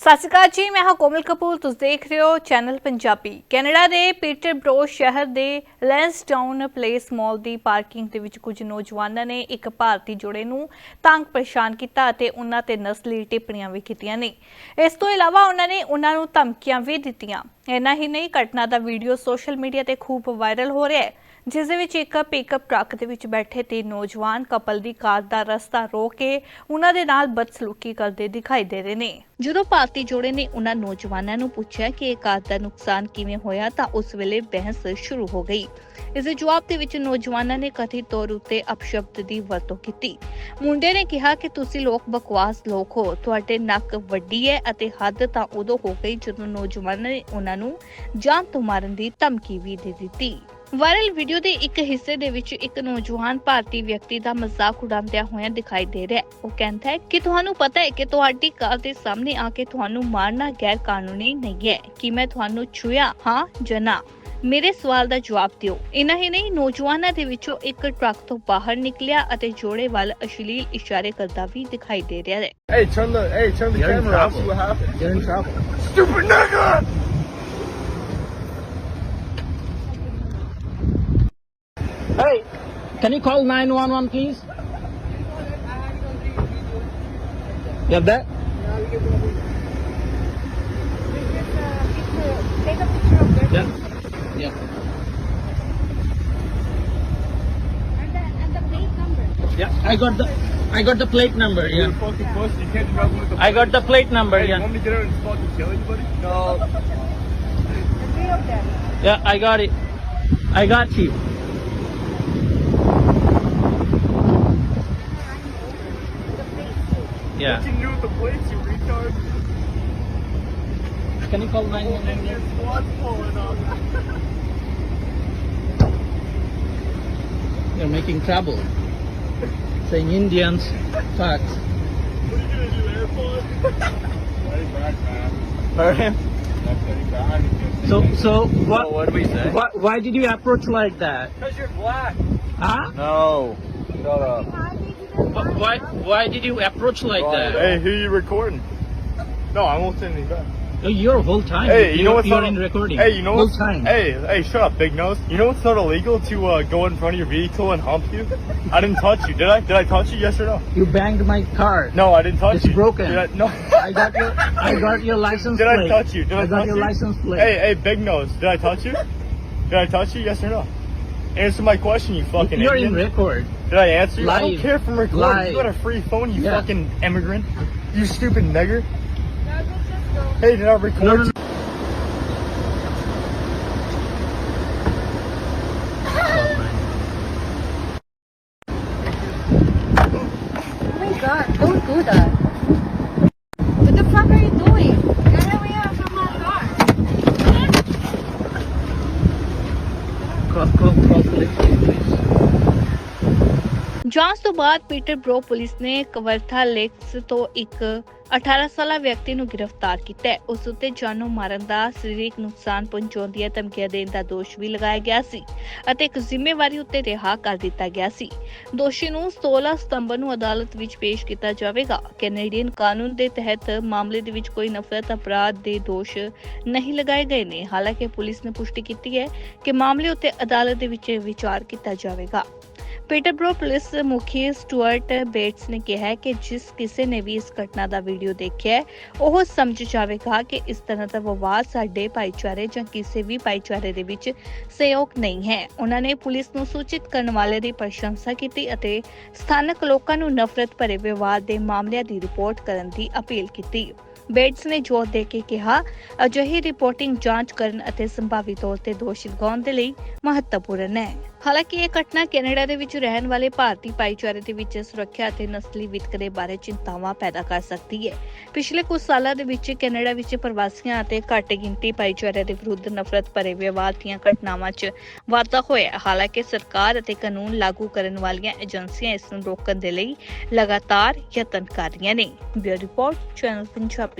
ਸਤਿ ਸ਼੍ਰੀ ਅਕਾਲ ਜੀ, ਮੈਂ ਹਾਂ ਕੋਮਲ ਕਪੂਰ, ਤੁਸੀਂ ਦੇਖ ਰਹੇ ਹੋ ਚੈਨਲ ਪੰਜਾਬੀ। ਕੈਨੇਡਾ ਦੇ ਪੀਟਰਬਰੋ ਸ਼ਹਿਰ ਦੇ ਲੈਂਸਡਾਊਨ ਪਲੇਸ ਮਾਲ ਦੀ ਪਾਰਕਿੰਗ ਦੇ ਵਿੱਚ ਕੁਝ ਨੌਜਵਾਨਾਂ ਨੇ ਇੱਕ ਭਾਰਤੀ ਜੋੜੇ ਨੂੰ ਤੰਗ ਪਰੇਸ਼ਾਨ ਕੀਤਾ ਅਤੇ ਉਹਨਾਂ ਤੇ ਨਸਲੀ ਟਿੱਪਣੀਆਂ ਵੀ ਕੀਤੀਆਂ ਨੇ। ਇਸ ਤੋਂ ਇਲਾਵਾ ਉਹਨਾਂ ਨੇ ਉਹਨਾਂ ਨੂੰ ਧਮਕੀਆਂ ਵੀ ਦਿੱਤੀਆਂ। ਇੰਨਾ ਹੀ ਨਹੀਂ, ਘਟਨਾ ਦਾ ਵੀਡੀਓ ਸੋਸ਼ਲ ਮੀਡੀਆ ਤੇ ਖੂਬ ਵਾਇਰਲ ਹੋ ਰਿਹਾ ਹੈ। ਜਿਸ ਦੇ ਵਿੱਚ ਇੱਕ ਪਿਕਅਪ ਟਰੱਕ ਦੇ ਵਿੱਚ ਬੈਠੇ ਤਿੰਨ ਨੌਜਵਾਨ ਕਪਲ ਦੀ ਕਾਰ ਦਾ ਰਸਤਾ ਰੋਕ ਕੇ ਉਹਨਾਂ ਦੇ ਨਾਲ ਬਦਸਲੂਕੀ ਕਰਦੇ ਦਿਖਾਈ ਦੇ ਰਹੇ ਨੇ। ਜਦੋਂ ਭਾਰਤੀ ਜੋੜੇ ਨੇ ਉਹਨਾਂ ਨੌਜਵਾਨਾਂ ਨੂੰ ਪੁੱਛਿਆ ਕਿ ਇਹ ਕਾਰ ਦਾ ਨੁਕਸਾਨ ਕਿਵੇਂ ਹੋਇਆ ਤਾਂ ਉਸ ਵੇਲੇ ਬਹਿਸ ਸ਼ੁਰੂ ਹੋ ਗਈ। ਇਸ ਦੇ ਜਵਾਬ ਦੇ ਵਿੱਚ ਨੌਜਵਾਨਾਂ ਨੇ ਕਥਿਤ ਤੌਰ ਉੱਤੇ ਅਪਸ਼ਬਦ ਦੀ ਵਰਤੋਂ ਕੀਤੀ। ਮੁੰਡੇ ਨੇ ਕਿਹਾ ਕਿ ਤੁਸੀਂ ਲੋਕ ਬਕਵਾਸ ਲੋਕ ਹੋ, ਤੁਹਾਡੇ ਨੱਕ ਵੱਡੀ ਹੈ ਅਤੇ ਹੱਦ ਤਾਂ ਉਦੋਂ ਹੋ ਗਈ ਜਦੋਂ ਨੌਜਵਾਨਾਂ ਨੇ ਉਹਨਾਂ ਨੂੰ ਜਾਨ ਤੋਂ ਮਾਰਨ ਦੀ ਧਮਕੀ ਵੀ ਦੇ ਦਿੱਤੀ। ਵਾਇਰਲ ਵੀਡੀਓ ਦੇ ਇੱਕ ਹਿੱਸੇ ਦੇ ਵਿੱਚ ਇੱਕ ਨੌਜਵਾਨ ਭਾਰਤੀ ਵਿਅਕਤੀ ਦਾ ਮਜ਼ਾਕ ਉਡਾਉਂਦਿਆਂ ਹੋਇਆ ਦਿਖਾਈ ਦੇ ਰਿਹਾ ਹੈ ਉਹ ਕਹਿੰਦਾ ਹੈ ਕਿ ਤੁਹਾਨੂੰ ਪਤਾ ਹੈ ਕਿ ਤੁਹਾਡੀ ਕਾਰ ਦੇ ਸਾਹਮਣੇ ਆ ਕੇ ਤੁਹਾਨੂੰ ਮਾਰਨਾ ਗੈਰ ਕਾਨੂੰਨੀ ਨਹੀਂ ਹੈ ਕਿ ਮੈਂ ਤੁਹਾਨੂੰ ਛੁਇਆ ਹਾਂ ਜਾਂ ਨਾ ਮੇਰੇ ਸਵਾਲ ਦਾ ਜਵਾਬ ਦਿਓ ਇਨਾ ਹੀ ਨਹੀਂ ਨੌਜਵਾਨਾਂ ਦੇ ਵਿੱਚੋਂ ਇੱਕ ਟਰੱਕ ਤੋਂ ਬਾਹਰ ਨਿਕਲਿਆ ਅਤੇ ਜੋੜੇ ਵੱਲ ਅਸ਼ਲੀਲ ਇਸ਼ਾਰੇ ਕਰਦਾ ਵੀ ਦਿਖਾਈ ਦੇ ਰਿਹਾ ਹੈ Hey, turn the hey, turn the You're in camera off. trouble. See what happens. You're in trouble. Stupid nigga! Can you call 911, please? You have that? Take a picture of this Yeah. Yeah. and the, and the plate number. Yeah. I got the I got the plate number. You're a Yeah. fucking. You can't do nothing with I got the plate number. Yeah. want me to get out and fucking kill anybody? No. The three of them. Yeah, I got it. I got you. The plate too. Yeah. What you do with the plates, you retard? Can you call And 911? your squad's pulling up. You're making trouble. Saying Indians, facts. What are you gonna do, AirPods? Way back, man. Hurt him. That's way back. So so what? Oh, what do we say? Why, why did you approach like that? Because you're black. Huh? No. Shut up. Why why did you approach like that? Hey, who you recording? No, I won't say anything back. Oh, You're whole time. Hey, you know You're- what's you're not in recording. Hey, you know whole what's time. Hey, hey, shut up, big nose. You know what's not illegal to uh, go in front of your vehicle and hump you? I didn't touch you, did I? Did I touch you? Yes or no? You banged my car. No, I didn't touch It's you. It's broken. Did I, no. I got your I got your license plate. Did I touch you? Did I, got touch your you? license plate. Hey, hey, big nose. Did I touch you? Did I touch you? Yes or no? Answer my question, you fucking You're Indian. in record. Did I answer you? I don't care if I'm recording. Live. You got a free phone, you Yeah. fucking immigrant. You stupid nigger. No, let's just go. Hey, did I record No, no, you? Oh my god, don't do that. look properly, please? ਜਾਂਚ ਤੋਂ ਬਾਅਦ Peterborough police ਨੇ ਕਵਰਥਾ lakes ਤੋਂ ਇੱਕ 18 ਸਾਲਾ ਵਿਅਕਤੀ ਨੂੰ ਗ੍ਰਿਫਤਾਰ ਕੀਤਾ ਹੈ। ਉਸ ਉੱਤੇ ਜਾਨੋਂ ਮਾਰਨ ਦਾ ਸਰੀਰਕ ਨੁਕਸਾਨ ਪਹੁੰਚਾਉਣ ਦੀਆਂ ਧਮਕੀਆਂ ਦੇਣ ਦਾ ਦੋਸ਼ ਵੀ ਲਗਾਇਆ ਗਿਆ ਸੀ ਅਤੇ ਇੱਕ ਜ਼ਿੰਮੇਵਾਰੀ ਉੱਤੇ ਰਿਹਾ ਕਰ ਦਿੱਤਾ ਗਿਆ ਸੀ। ਦੋਸ਼ੀ ਨੂੰ 16 ਸਤੰਬਰ ਨੂੰ ਅਦਾਲਤ ਵਿੱਚ ਪੇਸ਼ ਕੀਤਾ ਜਾਵੇਗਾ। ਕੈਨੇਡੀਅਨ ਕਾਨੂੰਨ ਦੇ ਤਹਿਤ ਮਾਮਲੇ ਦੇ ਵਿੱਚ ਕੋਈ ਨਫ਼ਰਤ ਅਪਰਾਧ ਦੇ ਦੋਸ਼ ਨਹੀਂ ਲਗਾਏ ਗਏ ਨੇ। ਹਾਲਾਂਕਿ ਪੁਲਿਸ ਨੇ ਪੁਸ਼ਟੀ ਕੀਤੀ ਹੈ ਕਿ ਮਾਮਲੇ ਉੱਤੇ ਅਦਾਲਤ ਦੇ ਵਿੱਚ ਵਿਚਾਰ ਕੀਤਾ ਜਾਵੇਗਾ। ਪੀਟਰਬਰੋ ਪੁਲਿਸ ਮੁਖੀ ਸਟੂਅਰਟ ਬੇਟਸ ਨੇ ਕਿਹਾ ਕਿ ਜਿਸ ਕਿਸੇ ਨੇ ਵੀ ਇਸ ਘਟਨਾ ਦਾ ਵੀਡੀਓ ਦੇਖਿਆ ਹੈ, ਉਹ ਸਮਝ ਜਾਵੇਗਾ ਕਿ ਇਸ ਤਰ੍ਹਾਂ ਦਾ ਵਿਵਾਦ ਸਾਡੇ ਭਾਈਚਾਰੇ ਜਾਂ ਕਿਸੇ ਵੀ ਭਾਈਚਾਰੇ ਦੇ ਵਿੱਚ ਸਹਿਯੋਗ ਨਹੀਂ ਹੈ। ਉਹਨਾਂ ਨੇ ਪੁਲਿਸ ਨੂੰ ਸੂਚਿਤ ਕਰਨ ਵਾਲੇ ਦੀ ਪ੍ਰਸ਼ੰਸਾ ਕੀਤੀ ਅਤੇ ਸਥਾਨਕ ਲੋਕਾਂ ਨੂੰ ਨਫ਼ਰਤ ਭਰੇ ਵਿਵਾਦ ਦੇ ਮਾਮਲਿਆਂ ਦੀ ਰਿਪੋਰਟ ਕਰਨ ਦੀ ਅਪੀਲ ਕੀਤੀ। ਬੇਟਸ ਨੇ ਜ਼ੋਰ ਦੇ ਕੇ ਕਿਹਾ, ਅਜਿਹੀ ਰਿਪੋਰਟਿੰਗ ਜਾਂਚ ਕਰਨ ਅਤੇ ਸੰਭਾਵੀ ਤੌਰ ਤੇ ਦੋਸ਼ ਲਗਾਉਣ ਦੇ ਲਈ ਮਹੱਤਵਪੂਰਨ ਹੈ। ਹਾਲਾਂਕਿ ਇਹ ਘਟਨਾ ਕੈਨੇਡਾ ਦੇ ਵਿੱਚ ਰਹਿਣ ਵਾਲੇ ਭਾਰਤੀ ਭਾਈਚਾਰੇ ਦੇ ਵਿੱਚ ਸੁਰੱਖਿਆ ਅਤੇ ਨਸਲੀ ਵਿਤਕਰੇ ਬਾਰੇ ਚਿੰਤਾਵਾਂ ਪੈਦਾ ਕਰ ਸਕਦੀ ਹੈ। ਪਿਛਲੇ ਕੁਝ ਸਾਲਾਂ ਦੇ ਵਿੱਚ ਕੈਨੇਡਾ ਵਿੱਚ ਪ੍ਰਵਾਸੀਆਂ ਅਤੇ ਘੱਟ ਗਿਣਤੀ ਭਾਈਚਾਰੇ ਦੇ ਵਿਰੁੱਧ ਨਫ਼ਰਤ ਭਰੇ ਵਿਵਹਾਰ ਦੀਆਂ ਘਟਨਾਵਾਂ 'ਚ ਵਾਧਾ ਹੋਇਆ ਹਾਲਾਂਕਿ ਸਰਕਾਰ ਅਤੇ ਕਾਨੂੰਨ ਲਾਗੂ ਕਰਨ ਵਾਲੀਆਂ ਏਜੰਸੀਆਂ ਇਸ ਨੂੰ ਰੋਕਣ ਦੇ ਲਈ ਲਗਾਤਾਰ ਯਤਨ ਕਰ ਰਹੀਆਂ ਨੇ। Bureau report, channel Punjabi